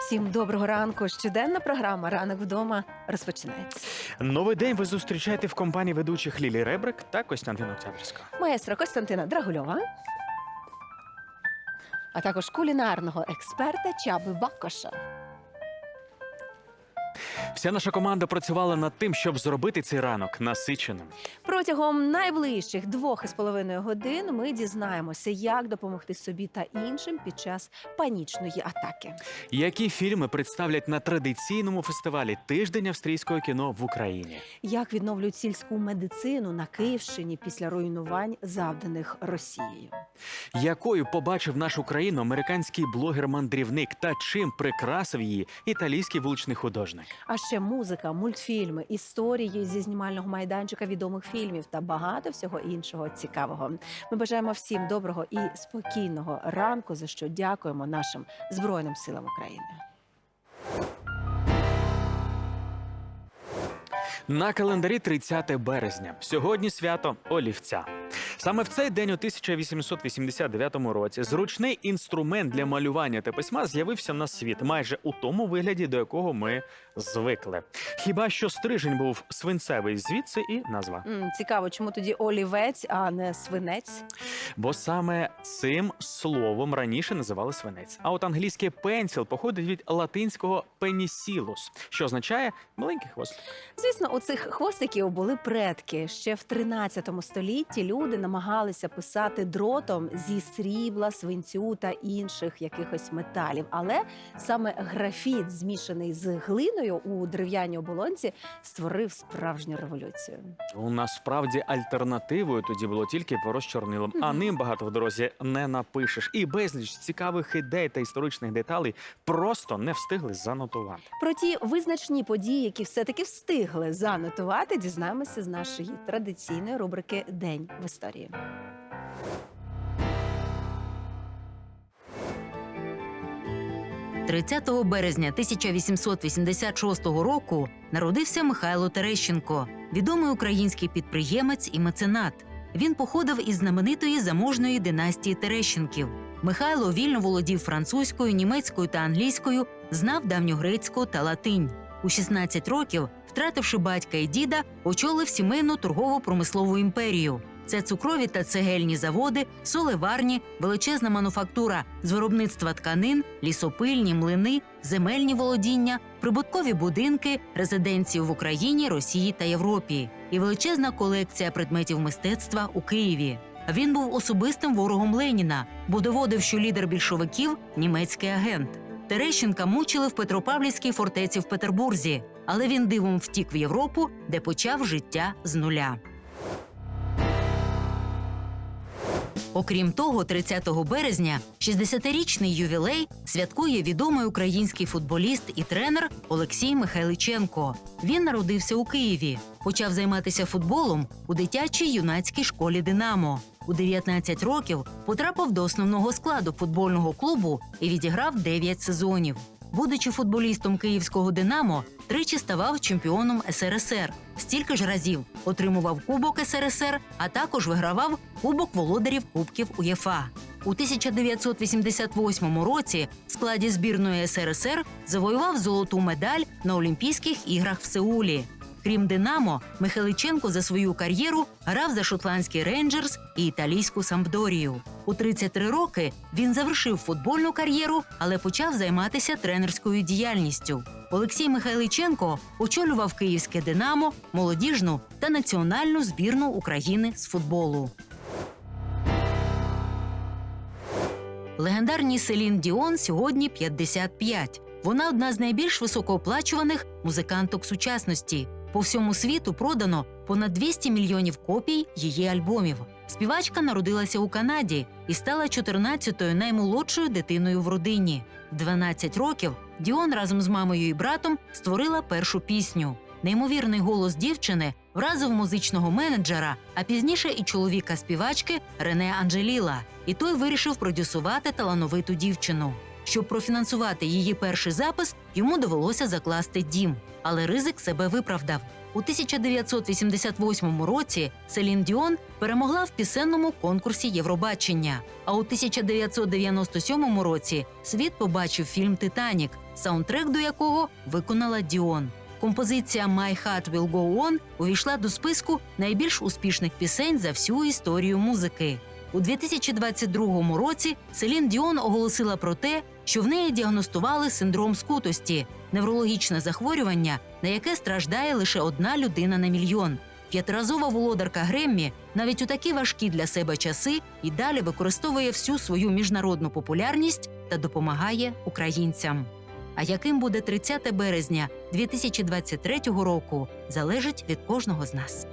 Всім доброго ранку. Щоденна програма Ранок вдома розпочинається. Новий день ви зустрічаєте в компанії ведучих Лілі Ребрик та Костянтина Октябрьського. Маестро Костянтина Драгульова, а також кулінарного експерта Чаби Бакоша. Вся наша команда працювала над тим, щоб зробити цей ранок насиченим. Протягом найближчих двох із половиною годин ми дізнаємося, як допомогти собі та іншим під час панічної атаки. Які фільми представлять на традиційному фестивалі тиждень австрійського кіно в Україні? Як відновлюють сільську медицину на Київщині після руйнувань, завданих Росією? Якою побачив нашу країну американський блогер-мандрівник та чим прикрасив її італійський вуличний художник? А ще музика, мультфільми, історії зі знімального майданчика відомих фільмів та багато всього іншого цікавого. Ми бажаємо всім доброго і спокійного ранку, за що дякуємо нашим збройним силам України. На календарі 30 березня. Сьогодні свято Олівця. Саме в цей день у 1889 році зручний інструмент для малювання та письма з'явився на світ, майже у тому вигляді, до якого ми звикли. Хіба що стрижень був свинцевий, звідси і назва. М, цікаво, чому тоді олівець, а не свинець? Бо саме цим словом раніше називали свинець. А от англійське пенсіл походить від латинського пенісілус, що означає маленький хвост. Звісно, у цих хвостиків були предки. Ще в 13 столітті люди намагалися писати дротом зі срібла, свинцю та інших якихось металів. Але саме графіт, змішаний з глиною у дерев'яній оболонці, створив справжню революцію. У насправді альтернативою тоді було тільки перо з чорнилом, а ним багато в дорозі не напишеш. І безліч цікавих ідей та історичних деталей просто не встигли занотувати. Про ті визначні події, які все-таки встигли занотувати, дізнаємося з нашої традиційної рубрики День в історії. – 30 березня 1886 року народився Михайло Терещенко, відомий український підприємець і меценат. Він походив із знаменитої заможної династії Терещенків. Михайло вільно володів французькою, німецькою та англійською, знав давньогрецьку та латинь. У 16 років, втративши батька і діда, очолив сімейну торгово-промислову імперію. Це цукрові та цегельні заводи, солеварні, величезна мануфактура з виробництва тканин, лісопильні, млини, земельні володіння, прибуткові будинки, резиденції в Україні, Росії та Європі і величезна колекція предметів мистецтва у Києві. Він був особистим ворогом Леніна, бо доводив, що лідер більшовиків німецький агент. Терещенка мучили в Петропавлівській фортеці в Петербурзі, але він дивом втік в Європу, де почав життя з нуля. Окрім того, 30 березня 60-річний ювілей святкує відомий український футболіст і тренер Олексій Михайличенко. Він народився у Києві, почав займатися футболом у дитячій юнацькій школі Динамо. У 19 років потрапив до основного складу футбольного клубу і відіграв 9 сезонів. Будучи футболістом київського Динамо, тричі ставав чемпіоном СРСР. Стільки ж разів отримував Кубок СРСР, а також вигравав Кубок володарів Кубків УЄФА. У 1988 році в складі збірної СРСР завоював золоту медаль на Олімпійських іграх в Сеулі. Крім Динамо, Михайличенко за свою кар'єру грав за шотландський рейнджерс і італійську Сампдорію. У 33 роки він завершив футбольну кар'єру, але почав займатися тренерською діяльністю. Олексій Михайличенко очолював київське Динамо, молодіжну та національну збірну України з футболу. Легендарній Селін Діон сьогодні 55. Вона одна з найбільш високооплачуваних музиканток сучасності. По всьому світу продано понад 200 мільйонів копій її альбомів. Співачка народилася у Канаді і стала 14-ю наймолодшою дитиною в родині. В 12 років Діон разом з мамою і братом створила першу пісню. Неймовірний голос дівчини вразив музичного менеджера, а пізніше і чоловіка співачки Рене Анджеліла. І той вирішив продюсувати талановиту дівчину. Щоб профінансувати її перший запис, йому довелося закласти дім. Але ризик себе виправдав. У 1988 році Селін Діон перемогла в пісенному конкурсі Євробачення. А у 1997 році світ побачив фільм Титанік, саундтрек до якого виконала Діон. Композиція «My Heart Will Go On» увійшла до списку найбільш успішних пісень за всю історію музики. У 2022 році Селін Діон оголосила про те, що в неї діагностували синдром скутості неврологічне захворювання, на яке страждає лише одна людина на мільйон. П'ятиразова володарка Греммі навіть у такі важкі для себе часи і далі використовує всю свою міжнародну популярність та допомагає українцям. А яким буде 30 березня 2023 року, залежить від кожного з нас.